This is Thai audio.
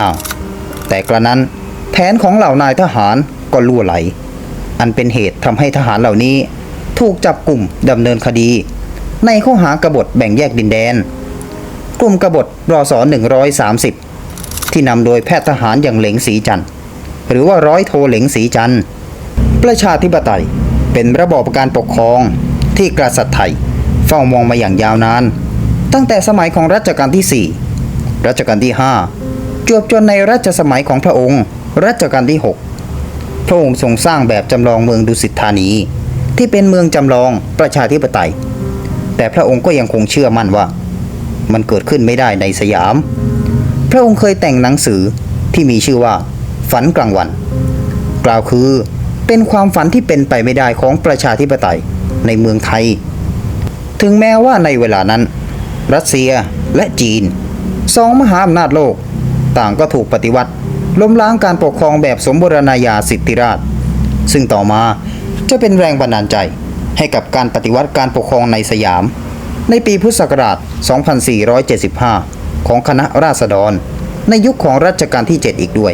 อ้าวแต่กระนั้นแผนของเหล่านายทหารก็ล่วไหล อันเป็นเหตุทำให้ทหารเหล่านี้ ถูกจับกลุ่มดำเนินคดี ในข้อหากบฏแบ่งแยกดินแดน กลุ่มกบฏรอสอ130 ที่นำโดยแพทย์ทหารอย่างเหลงสีจันหรือว่าร้อยโทเหลงสีจันประชาธิปไตยเป็นระบอบการปกครองที่กษัตริย์ไทยเฝ้ามองมาอย่างยาวนาน ตั้งแต่สมัยของรัชกาลที่ 4 รัชกาลที่ 5 จวบจนในรัชสมัยของพระองค์ รัชกาลที่ 6 พระองค์ทรงสร้างแบบจำลองเมืองดุสิตธานี ที่เป็นเมืองจำลองประชาธิปไตย แต่พระองค์ก็ยังคงเชื่อมั่นว่า มันเกิดขึ้นไม่ได้ในสยาม พระองค์เคยแต่งหนังสือที่มีชื่อว่า ฝันกลางวัน กล่าวคือเป็นความฝันที่เป็นไปไม่ได้ของประชาธิปไตยในเมืองไทย ถึงแม้ว่าในเวลานั้น รัสเซียและจีนสองมหาอำนาจโลก ต่างก็ถูกปฏิวัติ ล้มล้างการปกครองแบบสมบูรณาญาสิทธิราช ซึ่งต่อมาจะเป็นแรงบันดาลใจ ให้กับการปฏิวัติการปกครองในสยาม ในปีพุทธศักราช 2475 ของคณะราษฎร ในยุคของรัชกาลที่ 7 อีกด้วย